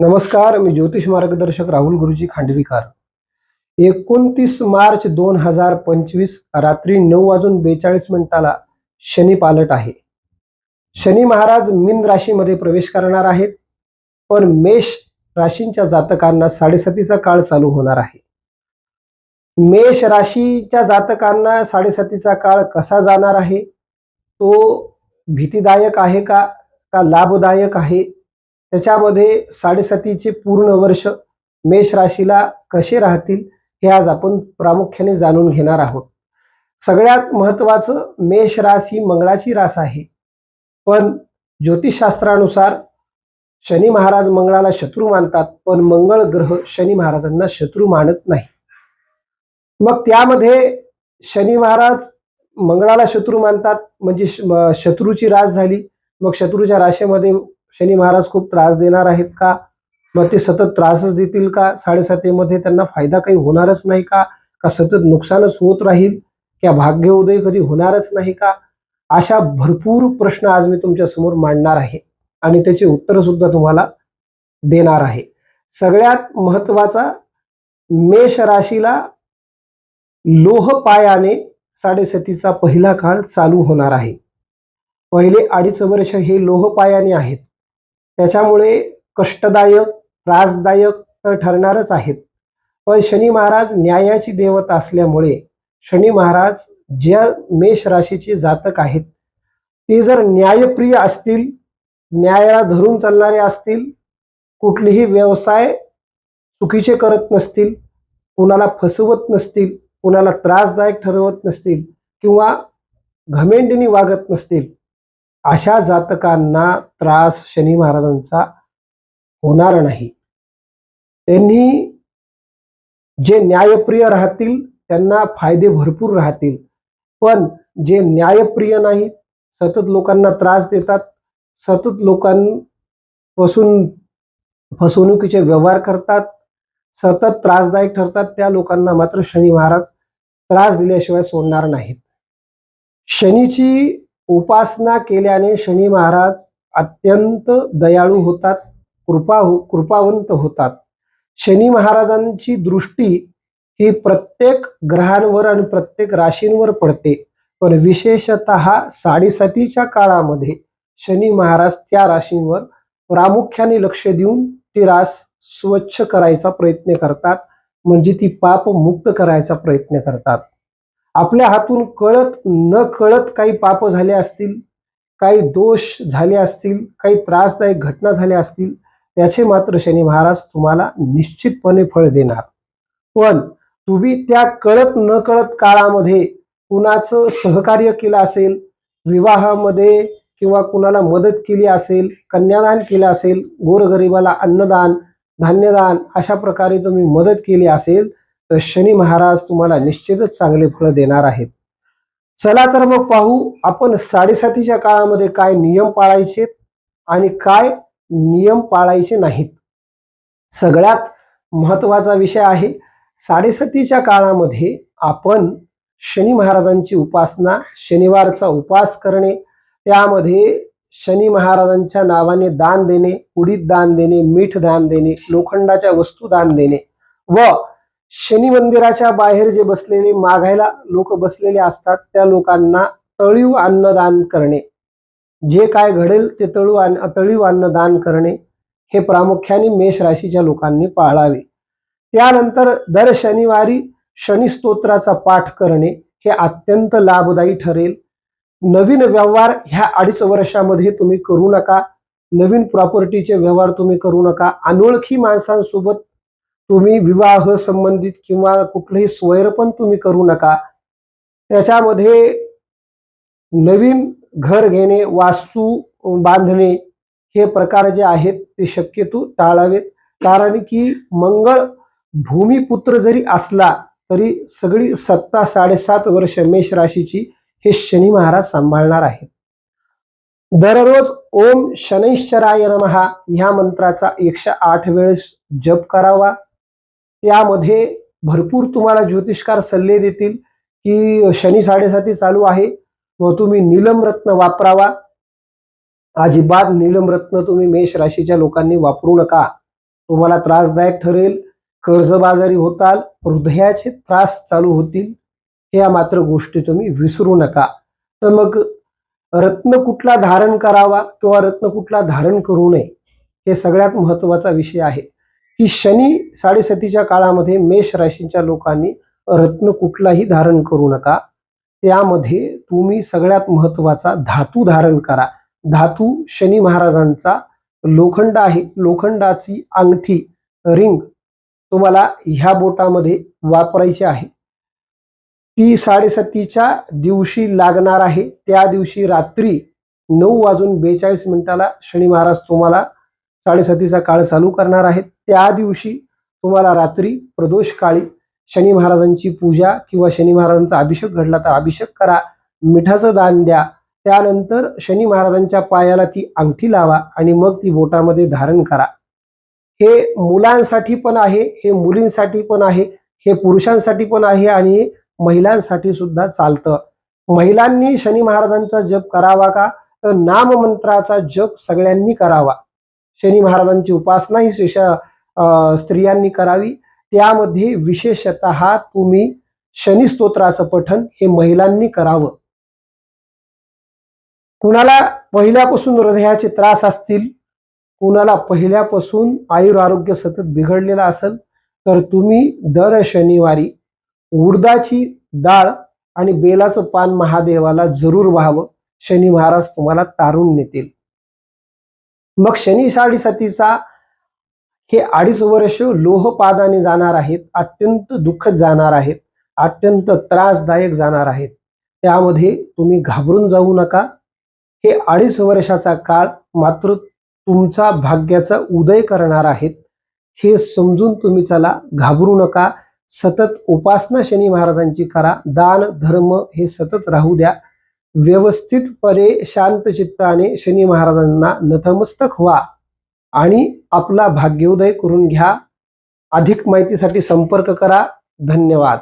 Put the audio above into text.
नमस्कार मी ज्योतिष मार्गदर्शक राहुल गुरुजी खांडवीकर. एकोणतीस मार्च दोन हजार पंचवीस रात्री नऊ वाजून बेचाळीस मिनिटाला शनी पालट आहे. शनी महाराज मीन राशीमध्ये प्रवेश करणार आहेत पण मेष राशींच्या जातकांना साडेसातीचा काळ चालू होणार आहे. मेष राशीच्या जातकांना साडेसातीचा काळ कसा जाणार आहे? तो भीतीदायक आहे का? का लाभदायक आहे? त्याच्यामध्ये साडेसातीचे पूर्ण वर्ष मेष राशीला कसे राहतील हे आज आपण प्रामुख्याने जाणून घेणार आहोत. सगळ्यात महत्त्वाचं मेष रास ही मंगळाची रास आहे. पण ज्योतिषशास्त्रानुसार शनी महाराज मंगळाला शत्रू मानतात पण मंगळ ग्रह शनी महाराजांना शत्रू मानत नाही. मग त्यामध्ये शनी महाराज मंगळाला शत्रू मानतात म्हणजे श- शत्रूची रास झाली. मग शत्रूच्या राशीमध्ये शनी महाराज खूप त्रास देणार आहेत का? मग ते सतत त्रासच देतील का? साडेसातीमध्ये त्यांना फायदा काही होणारच नाही का? का सतत नुकसानच होत राहील? किंवा भाग्य उदय कधी होणारच नाही का? अशा भरपूर प्रश्न आज मी तुमच्यासमोर मांडणार आहे आणि त्याचे उत्तर सुद्धा तुम्हाला देणार आहे. सगळ्यात महत्त्वाचा मेष राशीला लोह पायाने पहिला काळ चालू होणार आहे. पहिले अडीच वर्ष हे लोह पायाने आहेत. त्याच्यामुळे कष्टदायक त्रासदायक तर ठरणारच आहेत. पण शनी महाराज न्यायाची देवता असल्यामुळे शनी महाराज ज्या मेष राशीचे जातक आहेत ते जर न्यायप्रिय असतील न्यायाला धरून चालणारे असतील कुठलेही व्यवसाय चुकीचे करत नसतील कुणाला फसवत नसतील कुणाला त्रासदायक ठरवत नसतील किंवा घमेंडीने वागत नसतील अशा जातकांना त्रास शनी महाराजांचा होणार नाही. त्यांनी जे न्यायप्रिय राहतील त्यांना फायदे भरपूर राहतील. पण जे न्यायप्रिय नाहीत सतत लोकांना त्रास देतात सतत लोकांपासून फसवणुकीचे व्यवहार करतात सतत त्रासदायक ठरतात त्या लोकांना मात्र शनी महाराज त्रास दिल्याशिवाय सोडणार नाहीत. शनीची उपासना केल्याने शनी महाराज अत्यंत दयाळू होतात कृपा हो कृपावंत होतात. शनी महाराजांची दृष्टी ही प्रत्येक ग्रहांवर आणि प्रत्येक राशींवर पडते. पण विशेषत साडेसातीच्या काळामध्ये शनी महाराज त्या राशींवर प्रामुख्याने लक्ष देऊन ती रास स्वच्छ करायचा प्रयत्न करतात. म्हणजे ती पाप मुक्त करायचा प्रयत्न करतात. आपल्या हातून कळत न कळत काही पाप झाले असतील काही दोष झाले असतील काही त्रासदायक घटना झाल्या असतील त्याचे मात्र शनी महाराज तुम्हाला निश्चितपणे फळ देणार. पण तुम्ही त्या कळत न कळत काळामध्ये कुणाचं सहकार्य केलं असेल विवाहामध्ये किंवा कुणाला मदत केली असेल कन्यादान केलं असेल गोरगरिबाला अन्नदान धान्यदान अशा प्रकारे तुम्ही मदत केली असेल तर शनी महाराज तुम्हाला निश्चितच चांगले फळ देणार आहेत. चला तर मग पाहू आपण साडेसातीच्या काळामध्ये काय नियम पाळायचे आणि काय नियम पाळायचे नाहीत. सगळ्यात महत्त्वाचा विषय आहे साडेसातीच्या काळामध्ये आपण शनी महाराजांची उपासना शनिवारचा उपास करणे त्यामध्ये शनी महाराजांच्या नावाने दान देणे उडीद दान देणे मीठ दान देणे लोखंडाच्या वस्तू दान देणे व शनी मंदिराच्या बाहेर जे बसलेले मागायला लोक बसलेले असतात त्या लोकांना तळीव अन्नदान करणे. जे काय घडेल ते तळू अन्न तळीव अन्नदान करणे हे प्रामुख्याने मेष राशीच्या लोकांनी पाळावे. त्यानंतर दर शनिवारी शनी स्तोत्राचा पाठ करणे हे अत्यंत लाभदायी ठरेल. नवीन व्यवहार ह्या अडीच वर्षामध्ये तुम्ही करू नका. नवीन प्रॉपर्टीचे व्यवहार तुम्ही करू नका. अनोळखी माणसांसोबत तुम्ही विवाह संबंधित किंवा कुठलंही स्वैरपण तुम्ही करू नका. त्याच्यामध्ये नवीन घर घेणे वास्तू बांधणे हे प्रकार जे आहेत ते शक्यतो टाळावेत. कारण की मंगळ भूमिपुत्र जरी असला तरी सगळी सत्ता साडेसात वर्ष मेष राशीची हे शनी महाराज सांभाळणार आहेत. दररोज ओम शनैश्चराय नमहा ह्या मंत्राचा एकशे आठ वेळेस जप करावा. त्यामध्ये भरपूर तुम्हाला ज्योतिषकार सल्ले देतील की शनी साडेसाती चालू आहे. व तुम्ही नीलम रत्न वापरावा. अजिबात नीलम रत्न तुम्ही मेष राशीच्या लोकांनी वापरू नका. तुम्हाला त्रासदायक ठरेल. कर्जबाजारी होताल. हृदयाचे त्रास चालू होतील. या मात्र गोष्टी तुम्ही विसरू नका. तर मग रत्न कुठला धारण करावा किंवा रत्न कुठला धारण करू नये हे सगळ्यात महत्त्वाचा विषय आहे. की शनी साडेसातीच्या काळामध्ये मेष राशींच्या लोकांनी रत्न कुठलाही धारण करू नका. त्यामध्ये तुम्ही सगळ्यात महत्त्वाचा धातू धारण करा. धातू शनी महाराजांचा लोखंड आहे. लोखंडाची अंगठी रिंग तुम्हाला ह्या बोटामध्ये वापरायची आहे. ती साडेसातीच्या दिवशी लागणार आहे. त्या दिवशी रात्री नऊ वाजून बेचाळीस मिनिटाला शनी महाराज तुम्हाला साडेसातीचा काळ चालू करणार आहेत. त्या दिवशी तुम्हाला रात्री प्रदोष काळी शनी महाराजांची पूजा किंवा शनी महाराजांचा अभिषेक घडला तर अभिषेक करा मिठाचं दान द्या. त्यानंतर शनी महाराजांच्या पायाला ती अंगठी लावा आणि मग ती बोटामध्ये धारण करा. हे मुलांसाठी पण आहे हे मुलींसाठी पण आहे हे पुरुषांसाठी पण आहे आणि महिलांसाठी सुद्धा चालतं. महिलांनी शनी महाराजांचा जप करावा का? तर नाममंत्राचा जप सगळ्यांनी करावा. शनी महाराजांची उपासना ही शेष स्त्रियांनी करावी. त्यामध्ये विशेषत तुम्ही शनी स्तोत्राचं पठण हे महिलांनी करावं. कुणाला पहिल्यापासून हृदयाचे त्रास असतील कुणाला पहिल्यापासून आयुर आरोग्य सतत बिघडलेलं असेल तर तुम्ही दर शनिवारी उडदाची डाळ आणि बेलाचं पान महादेवाला जरूर व्हावं. शनी महाराज तुम्हाला तारून नेतील. मग शनी साडेसातीचा हे अडीच वर्ष लोहपादाने जाणार आहेत अत्यंत दुःखद जाणार आहेत अत्यंत त्रासदायक जाणार आहेत. त्यामध्ये तुम्ही घाबरून जाऊ नका. हे अडीच वर्षाचा काळ मात्र तुमचा भाग्याचा उदय करणार आहेत. हे समजून तुम्ही चला घाबरू नका. सतत उपासना शनी महाराजांची करा. दान धर्म हे सतत राहू द्या. व्यवस्थितपणे शांत चित्ताने शनी महाराजांना नतमस्तक व्हा आणि आपला भाग्योदय करून घ्या. अधिक माहितीसाठी संपर्क करा. धन्यवाद.